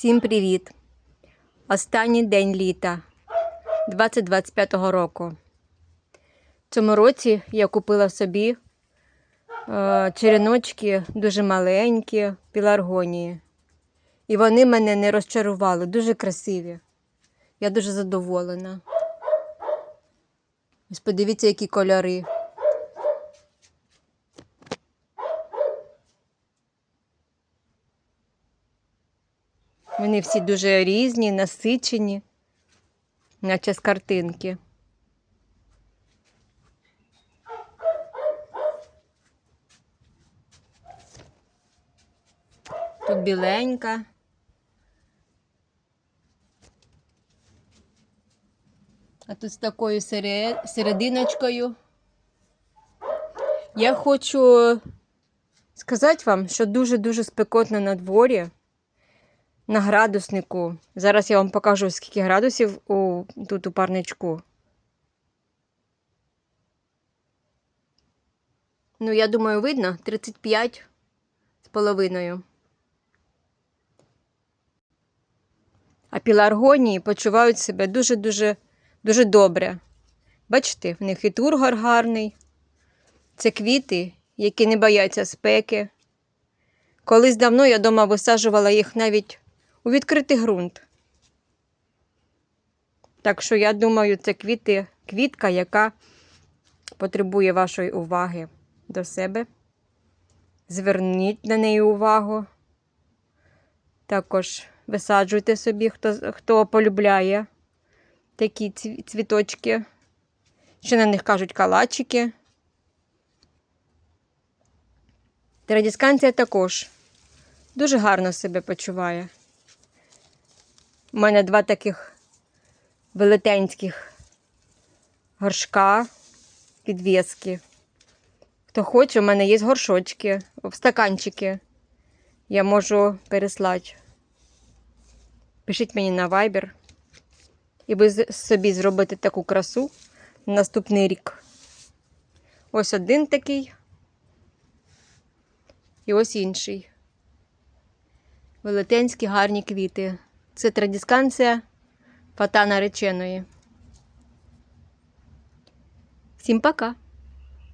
Всім привіт! Останній день літа 2025 року. Цьому році я купила собі е, череночки дуже маленькі, піларгонії. І вони мене не розчарували, дуже красиві. Я дуже задоволена. Ось подивіться, які кольори. Вони всі дуже різні, насичені, наче з картинки. Тут біленька. А тут з такою сере- серединочкою. Я хочу сказати вам, що дуже-дуже спекотно на дворі на градуснику. Зараз я вам покажу, скільки градусів у, тут у парничку. Ну, я думаю, видно 35 з половиною. А піларгонії почувають себе дуже-дуже дуже добре. Бачите, в них і тургор гарний. Це квіти, які не бояться спеки. Колись давно я дома висаджувала їх навіть у відкритий ґрунт. Так що я думаю, це квіти, квітка, яка потребує вашої уваги до себе. Зверніть на неї увагу. Також висаджуйте собі, хто, хто полюбляє такі цвіточки. Ще на них кажуть калачики. Традісканція також дуже гарно себе почуває. У мене два таких велетенських горшка, підвіски. Хто хоче, у мене є горшочки, стаканчики. Я можу переслати. Пишіть мені на Viber. І ви собі зробите таку красу на наступний рік. Ось один такий. І ось інший. Велетенські гарні квіти. Це традисканція фата нареченої. Всім пока!